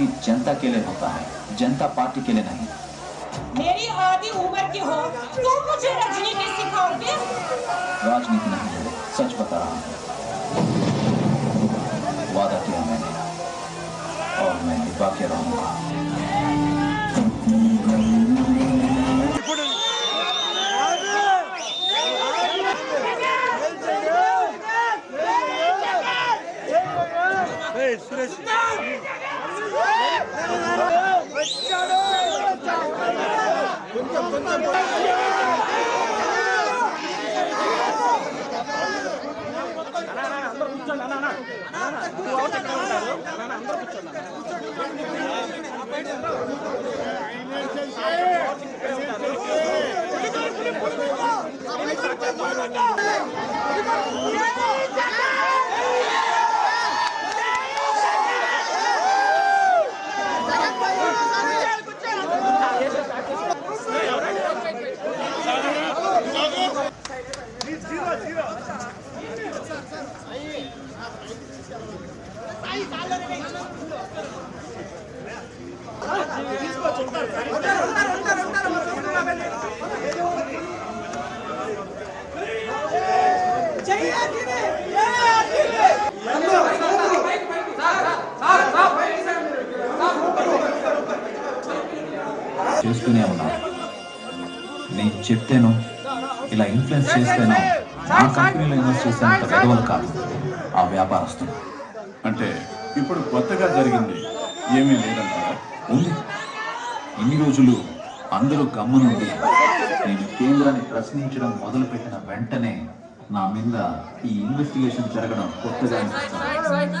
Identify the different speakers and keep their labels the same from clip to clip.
Speaker 1: Party जनता के लिए होता है जनता पार्टी के लिए नहीं।
Speaker 2: मेरी आधी उम्र की हो तो मुझे राजनीति सिखाओगे?
Speaker 1: राजनीति नहीं है सच बता रहा हूँ। वादा किया मैंने और मैं निभा के रहूँगा। చేస్తూనే చెప్తేనో ఇలా ఇన్ఫ్లుయెన్స్ చేస్తేనో నా కంపెనీలో ఇన్వెస్ట్ చేసేంత విలువలు కాదు. ఆ వ్యాపారస్తులు.
Speaker 3: అంటే ఇప్పుడు కొత్తగా జరిగింది ఏమీ లేదంటారా?
Speaker 1: ఉంది. ఇన్ని రోజులు అందరూ గమ్మనుండి నేను కేంద్రాన్ని ప్రశ్నించడం మొదలుపెట్టిన వెంటనే నా మీద ఈ ఇన్వెస్టిగేషన్ జరగడం కొత్తగా అనిపిస్తుంది.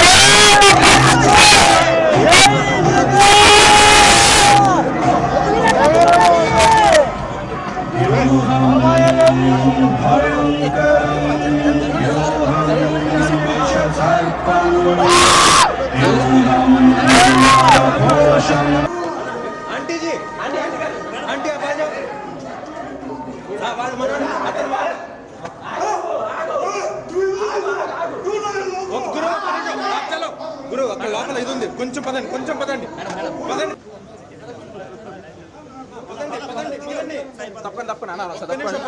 Speaker 4: పదండి కొంచెం పదండి పదండి పదండి పదండి పదండి తప్పండి తప్పండి అన్న ఒక్క నిమిషం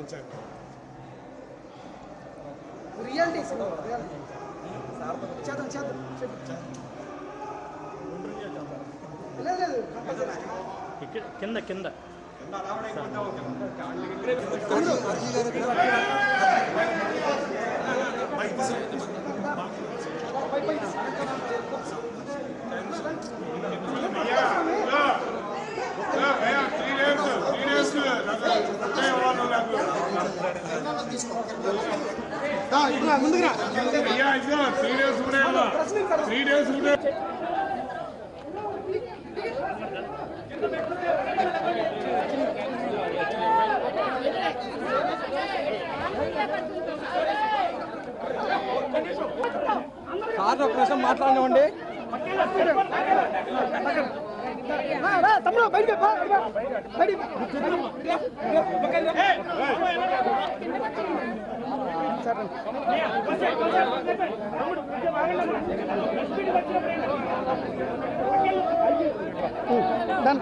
Speaker 4: పదండి
Speaker 5: రియాలిటీ చేద్దాం చేద్దాం లేదు లేదు కంపల్సరీ
Speaker 6: ఇక్కడ కింద కింద
Speaker 5: ముందుకు రా
Speaker 4: సార్ ఒక నిమిషం మాట్లాడినండి
Speaker 5: రా, రా, తమ్ముడు బయటికి పో, బయటికి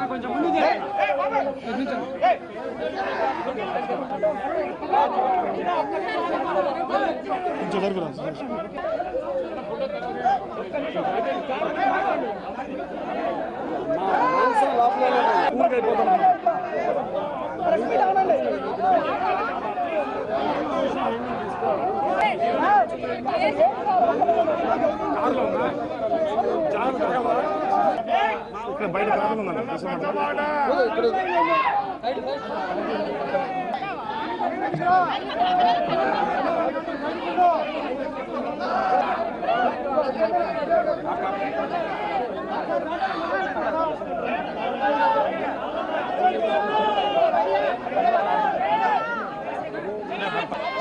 Speaker 5: కొంచెం ముందు కొంచెం జరుగురా ఇక్కడ బయట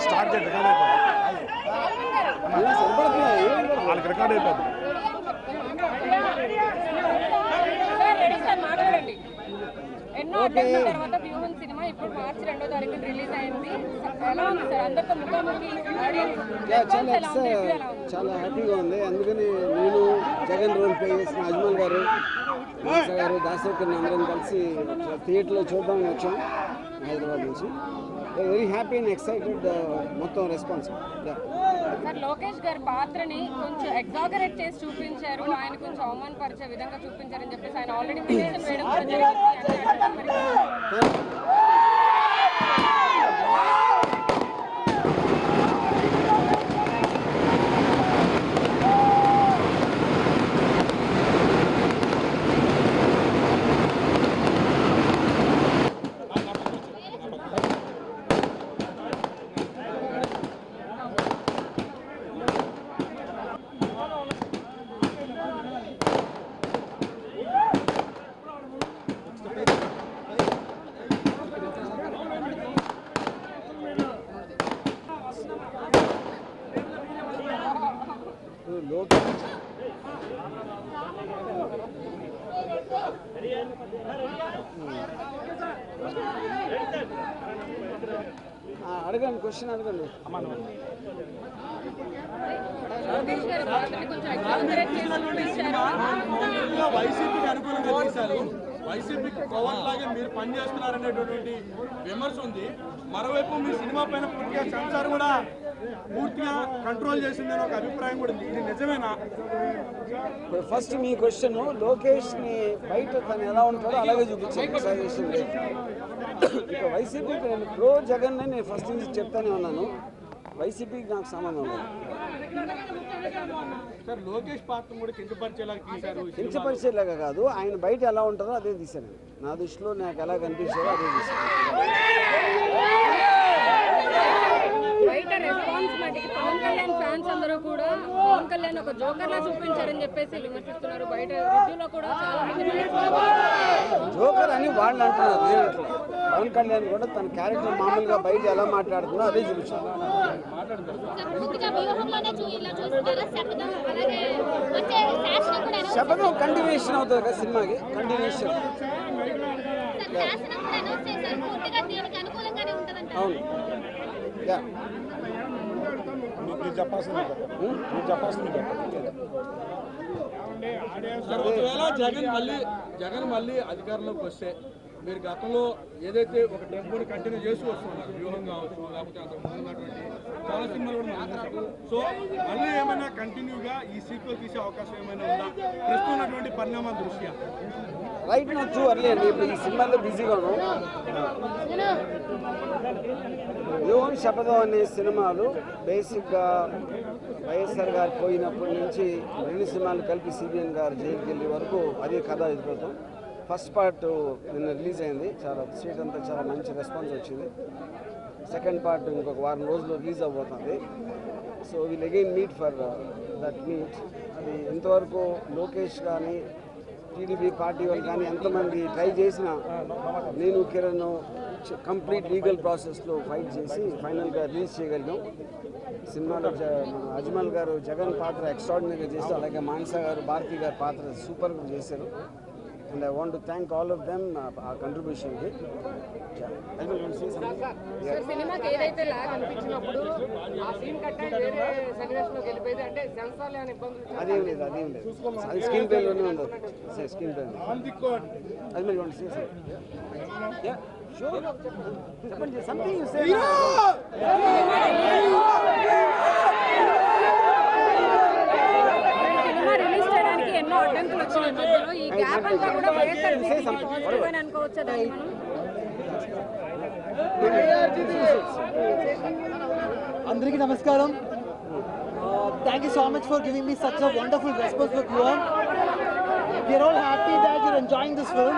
Speaker 5: స్టార్ట్ చేయండి రికార్డ్ అయిపోతుంది వాళ్ళకి రికార్డ్ అయిపోతుంది
Speaker 7: రెడీ సార్ మాట్లాడండి ఎన్నో అడ్డంకుల తర్వాత వ్యూహన్ సినిమా ఇప్పుడు మార్చి రెండో తారీఖున రిలీజ్ అయింది. ఎలా ఉంది సార్? అందరితో ముఖాముఖి ఆడియన్స్
Speaker 8: యా, చాలా హ్యాపీగా ఉంది. అందుకని నేను జగన్ రోల్ ప్లే చేసిన అజ్మల్ గారు గారు దాసోకర్ అందరం కలిసి థియేటర్లో చూద్దామని వచ్చాం హైదరాబాద్ నుంచి. వెరీ హ్యాపీ అండ్ ఎక్సైటెడ్ మొత్తం రెస్పాన్స్
Speaker 7: సార్ లోకేష్ గారి పాత్రని కొంచెం ఎగ్జాగరేట్ చేసి చూపించారు. ఆయన కొంచెం అవమానపరిచే విధంగా చూపించారని చెప్పేసి ఆయన ఆల్రెడీ పిటిషన్ వేయడం కూడా జరిగింది అంటే మరి
Speaker 8: లోకేష్ ఆ, అడగండి క్వశ్చన్ అడగండి.
Speaker 9: వైసీపీకి అనుకూలంగా తీశారు వైసీపీకి పవన్ లాగే మీరు పనిచేస్తున్నారనేటటువంటి విమర్శ ఉంది మరోవైపు మీ సినిమా పైన పూర్తిగా సెన్సార్ కూడా పూర్తిగా కంట్రోల్ చేసిందని ఒక అభిప్రాయం కూడా ఇది నిజమేనా
Speaker 8: ఇప్పుడు ఫస్ట్ మీ క్వశ్చన్ లోకేష్ని బయట తను ఎలా ఉంటాడో అలాగే చూపించాను ఇక వైసీపీకి నేను ప్రో జగన్ నేను ఫస్ట్ నుంచి చెప్తానే ఉన్నాను. వైసీపీకి నాకు సంబంధం లేదు.
Speaker 9: సార్ లోకేష్ పాత్ర కూడా కించపరిచేలాగా తీశారు
Speaker 8: కాదు ఆయన బయట ఎలా ఉంటారో అదే తీశాను నా దృష్టిలో నాకు ఎలా కనిపించారో అదే తీశాను.
Speaker 7: రెస్పాన్స్ మటుకి పవన్ కళ్యాణ్ ఫ్యాన్స్ అందరూ కూడా పవన్ కళ్యాణ్ ఒక జోకర్ లా చూపించారని చెప్పేసి విమర్శిస్తున్నారు. బయట రివ్యూలో కూడా చాలా మంది
Speaker 8: జోకర్ అని వాళ్ళు అంటున్నారు. పవన్ కళ్యాణ్ కూడా తన క్యారెక్టర్ మామూలుగా బయట ఎలా మాట్లాడుతున్నా అదే చూపించాను
Speaker 10: పూర్తిగా వ్యూహంలోనే చూ ఇలా చూస్తున్నారా? శపథం
Speaker 8: కంటిన్యూషన్ అవుతుంది కదా సినిమాకి? కంటిన్యూషన్
Speaker 10: చేశారు శాసనం కూడా అనౌన్స్ చేశారు పూర్తిగా దీనికి అనుకూలంగానే ఉంటుందంట
Speaker 8: అవును యా
Speaker 5: మీరు చెప్పాల్సింది మీరు చెప్పాల్సింది
Speaker 9: ఒకవేళ జగన్ మళ్ళీ జగన్ మళ్ళీ అధికారంలోకి వస్తే మీరు గతంలో ఏదైతే ఒక టెంపోని కంటిన్యూ చేస్తూ వస్తున్నారు వ్యూహం కావచ్చు లేకపోతే అంతకు ముందు చాలా సినిమాలు కూడా మనం సో మళ్ళీ ఏమైనా కంటిన్యూగా ఈ సీట్లో తీసే అవకాశం ఏమైనా ఉందా? ప్రస్తుతం ఉన్నటువంటి పరిణామాల దృష్ట్యా?
Speaker 8: రైట్ నో టూ అర్లీ అండి ఇప్పుడు ఈ సినిమాలో బిజీగా ఉన్నాం. యోగం శపథం అనే సినిమాలు? బేసిక్గా వైఎస్ఆర్ గారు పోయినప్పటి నుంచి రెండు సినిమాలు కలిపి సిబిఎన్ గారు జైలుకి వెళ్ళే వరకు అదే కథ ఎదుర్కొంటాం ఫస్ట్ పార్ట్ నిన్న రిలీజ్ అయింది. చాలా స్వీట్ అంతా చాలా మంచి రెస్పాన్స్ వచ్చింది. సెకండ్ పార్ట్ ఇంకొక వారం రోజుల్లో రిలీజ్ అవ్వబోతుంది. So will again meet for that meet అది ఎంతవరకు లోకేష్ కానీ టీడీపీ పార్టీ వాళ్ళు కానీ ఎంతమంది ట్రై చేసినా నేను కిరణ్ కంప్లీట్ లీగల్ ప్రాసెస్లో ఫైట్ చేసి ఫైనల్గా రిలీజ్ చేయగలిగాం. సినిమాలో అజ్మల్ గారు జగన్ పాత్ర ఎక్స్ట్రాడినరీగా చేశారు. అలాగే మాన్సా గారు భారతి గారి పాత్ర సూపర్గా చేశారు. And I want to thank all of them ఆ కంట్రిబ్యూషన్కి
Speaker 7: సార్ సినిమాకి ఏదైతే లాగ్ అనిపించినప్పుడు ఆ సీన్ కట్ అయి వేరే సన్నివేశంలోకి వెళ్ళిపోయింది అంటే సెన్సార్ లేని ఇబ్బందులు
Speaker 8: అదేం లేదు అదేం లేదు. అది స్క్రీన్ ప్లేలోనే ఉండదు స్క్రీన్ ప్లే అది మీరు want to say something? Yeah, sure. చెప్పండి
Speaker 7: something you say అడ్డంకులు వచ్చినాయి మధ్యలో ఈ గ్యాప్ అంతా కూడా వైఎస్ఆర్సీపీకి పాజిటివ్ అని అనుకోవచ్చా దాన్ని మనం
Speaker 6: అందరికీ నమస్కారం Uh, thank you so much for giving me such a wonderful response for Guam. We're all happy that you're enjoying this film.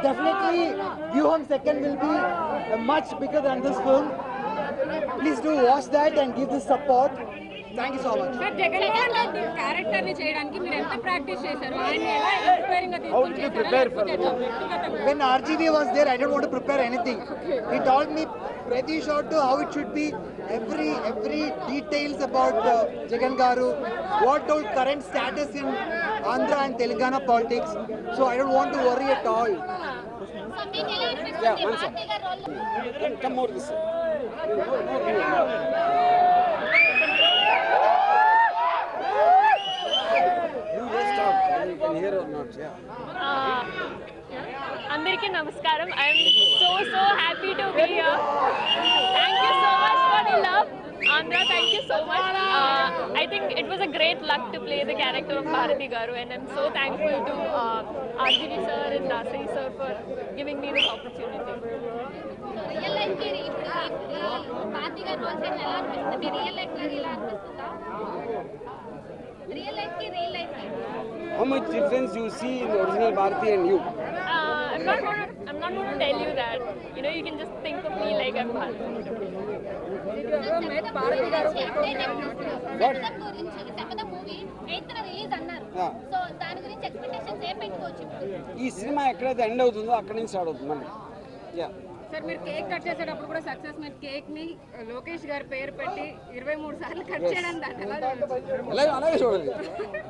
Speaker 6: Definitely, Vyuham second will be uh, much bigger than this film. Please do watch that and give this support. Thank you so much.
Speaker 7: Sir Jagan గారి character ని చేయడానికి మీరు ఎంత practice చేశారు ఆయన ఎలా inspiring గా
Speaker 8: How did you prepare for it?
Speaker 6: When RGV was there, I didn't want to prepare anything. He told me pretty short to how it should be. Every every details about uh, Jagan Garu, what all current status in Andhra and Telangana
Speaker 11: అందరికీ నమస్కారం I'm so so happy to be here thank you so much for the love Andhra thank you so much I think it was a great luck to play the character of Bharathi గారు and I'm so thankful to RGV sir and Dasari sir for giving me this opportunity
Speaker 10: real life కి ఇప్పుడు ఈ భారతి గారి role చేయడం ఎలా అనిపిస్తుంది మీ real life లాగా ఇలా అనిపిస్తుందా రియల్ లైఫ్ కి రియల్ లైఫ్ కి
Speaker 8: How much difference you see in the original Bharati and you?
Speaker 11: I'm not going to I'm not going to tell you that. You know, you can just think of me like I'm
Speaker 10: movie అన్నారు so దాని గురించి
Speaker 8: ఈ cinema ఎక్కడైతే end అవుతుందో అక్కడి నుంచి start అవుతుంది yeah
Speaker 7: sir మీరు కేక్ కట్ చేసేటప్పుడు కూడా సక్సెస్ మీరు కేక్ని లోకేష్ గారి పేరు పెట్టి ఇరవై మూడు సార్లు కట్ చేయడం దాన్ని ఎలా చూడొచ్చు?
Speaker 8: అలాగే చూడాలి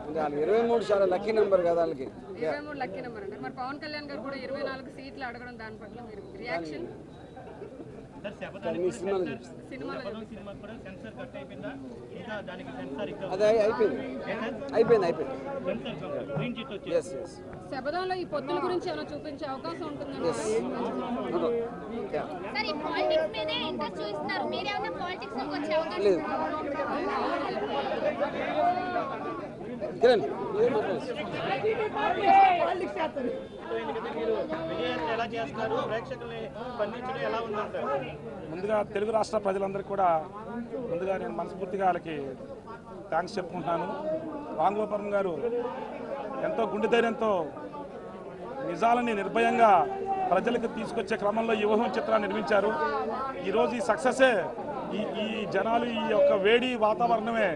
Speaker 8: అంటే వాళ్ళకి ఇరవై మూడు చాలా లక్కీ నెంబర్ కదా వాళ్ళకి
Speaker 7: ఇరవై మూడు లక్కీ నెంబర్ అంటారు మరి పవన్ కళ్యాణ్ గారు కూడా ఇరవై నాలుగు సీట్లు అడగడం దాని పట్ల మీరు రియాక్షన్
Speaker 8: మీ సినిమాలో చూపిస్తాను
Speaker 7: సినిమాలో
Speaker 8: అది అయి- అయిపోయింది. అయిపోయింది అయిపోయింది. ఎస్ ఎస్
Speaker 7: శబదంలో ఈ పొత్తుల గురించి ఏమైనా చూపించే అవకాశం
Speaker 8: లేదు. కిరణ్
Speaker 5: ముందుగా తెలుగు రాష్ట్ర ప్రజలందరికీ కూడా ముందుగా నేను మనస్ఫూర్తిగా వాళ్ళకి థ్యాంక్స్ చెప్పుకుంటున్నాను. వాంగోపురం గారు ఎంతో గుండె ధైర్యంతో నిజాలని నిర్భయంగా ప్రజలకు తీసుకొచ్చే క్రమంలో ఈ ఊహం చిత్రాన్ని నిర్మించారు. ఈరోజు ఈ సక్సెసే ఈ ఈ జనాలు ఈ యొక్క వేడి వాతావరణమే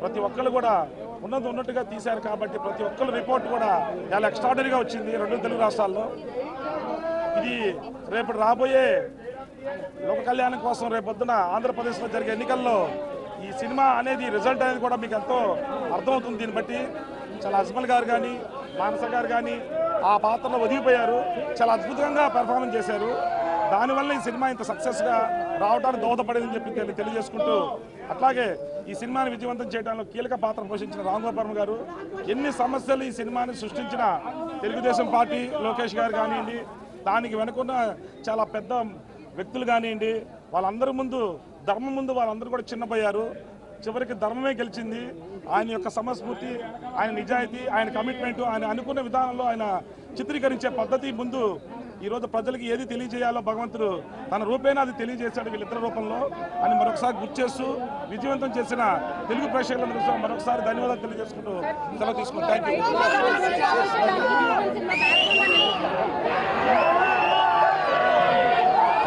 Speaker 5: ప్రతి ఒక్కరు కూడా ఉన్నది ఉన్నట్టుగా తీశారు కాబట్టి ప్రతి ఒక్కరు రిపోర్ట్ కూడా చాలా ఎక్స్ట్రాడనరీగా వచ్చింది రెండు తెలుగు రాష్ట్రాల్లో. ఇది రేపు రాబోయే లోక కళ్యాణం కోసం రేపొద్దున ఆంధ్రప్రదేశ్లో జరిగే ఎన్నికల్లో ఈ సినిమా అనేది రిజల్ట్ అనేది కూడా మీకు ఎంతో అర్థమవుతుంది. దీన్ని బట్టి చాలా అజ్మల్ గారు కానీ మానస గారు కానీ ఆ పాత్రలో ఒదిగిపోయారు. చాలా అద్భుతంగా పెర్ఫార్మెన్స్ చేశారు. దానివల్ల ఈ సినిమా ఇంత సక్సెస్గా రావడానికి దోహదపడేదని చెప్పి తెలియజేసుకుంటూ అట్లాగే ఈ సినిమాని విజయవంతం చేయడంలో కీలక పాత్ర పోషించిన రాంగోపాలం గారు ఎన్ని సమస్యలు ఈ సినిమాని సృష్టించిన తెలుగుదేశం పార్టీ లోకేష్ గారు కానివ్వండి దానికి వెనుకున్న చాలా పెద్ద వ్యక్తులు కానివ్వండి వాళ్ళందరి ముందు ధర్మం ముందు వాళ్ళందరూ కూడా చిన్నపోయారు. చివరికి ధర్మమే గెలిచింది. ఆయన యొక్క సమస్ఫూర్తి ఆయన నిజాయితీ ఆయన కమిట్మెంట్ ఆయన అనుకున్న విధానంలో ఆయన చిత్రీకరించే పద్ధతి ముందు ఈరోజు ప్రజలకి ఏది తెలియజేయాలో భగవంతుడు తన రూపేణ అది తెలియజేశాడు వీళ్ళిద్దరి రూపంలో. అని మరొకసారి గుర్తు చేస్తూ విజయవంతం చేసిన తెలుగు ప్రేక్షకులందరూ మరొకసారి ధన్యవాదాలు తెలియజేసుకుంటూ సెలవు తీసుకుంటాం. Thank you